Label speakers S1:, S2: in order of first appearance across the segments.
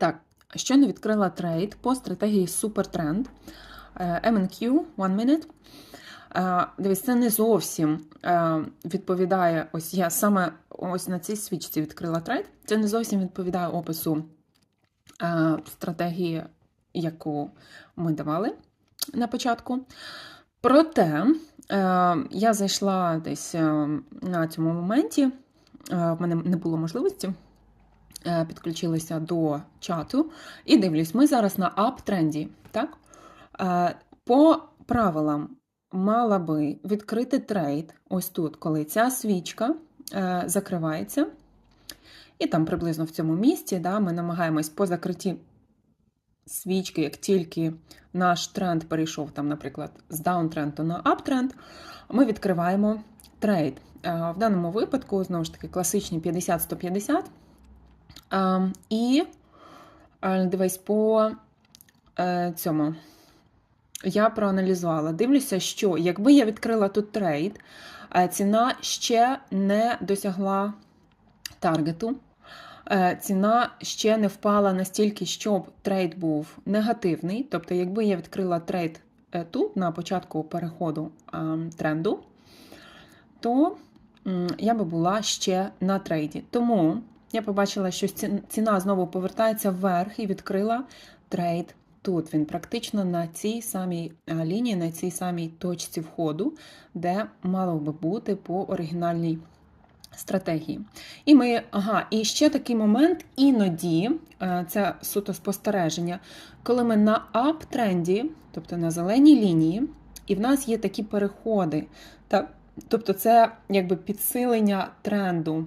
S1: Так, щойно відкрила трейд по стратегії Supertrend е, MNQ One Minute. Е, Дивись, це не зовсім е, відповідає. Ось я саме ось на цій свічці відкрила трейд. Це не зовсім відповідає опису е, стратегії, яку ми давали на початку. Проте е, я зайшла десь е, на цьому моменті, е, в мене не було можливості. Е, Підключилася до чату і дивлюсь, ми зараз на ап-тренді. Так? Е, По правилам мала би відкрити трейд ось тут, коли ця свічка е, закривається. І там приблизно в цьому місці да, ми намагаємось по закритті свічки, як тільки наш тренд перейшов, там, наприклад, з даунтренду на аптренд, ми відкриваємо трейд. В даному випадку, знову ж таки, класичні 50-150. Е, І е, дивись, по е, цьому я проаналізувала. Дивлюся, що якби я відкрила тут трейд, е, ціна ще не досягла таргету. Ціна ще не впала настільки, щоб трейд був негативний. Тобто, якби я відкрила трейд тут на початку переходу е, тренду, то я би була ще на трейді. Тому я побачила, що ціна знову повертається вверх і відкрила трейд тут. Він практично на цій самій е, лінії, на цій самій точці входу, де мало би бути по оригінальній стратегії. І ми, ага, і ще такий момент, іноді е, це суто спостереження, коли ми на ап-тренді, тобто на зеленій лінії, і в нас є такі переходи. Тобто це якби підсилення тренду.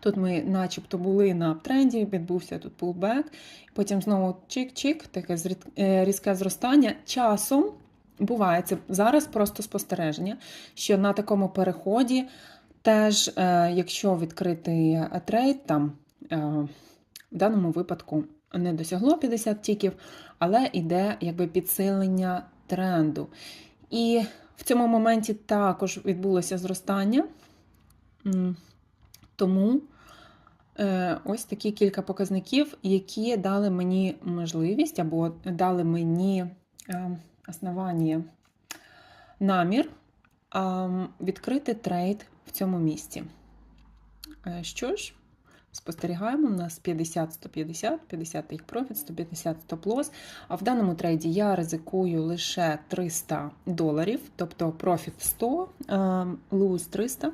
S1: Тут ми начебто були на тренді, відбувся тут pullback, потім знову чик-чик, таке е, різке зростання. Часом буває це зараз просто спостереження, що на такому переході теж, е, якщо відкрити трейд, там е, в даному випадку не досягло 50 тіків, але йде якби підсилення тренду. І в цьому моменті також відбулося зростання. Тому е, ось такі кілька показників, які дали мені можливість або дали мені е, основання намір відкрити трейд в цьому місці. Е, Що ж, спостерігаємо, у нас 50-150, 50 їх профіт, 150 стоп-лосс. А в даному трейді я ризикую лише 300 доларів, тобто профіт 100, ем, луз 300.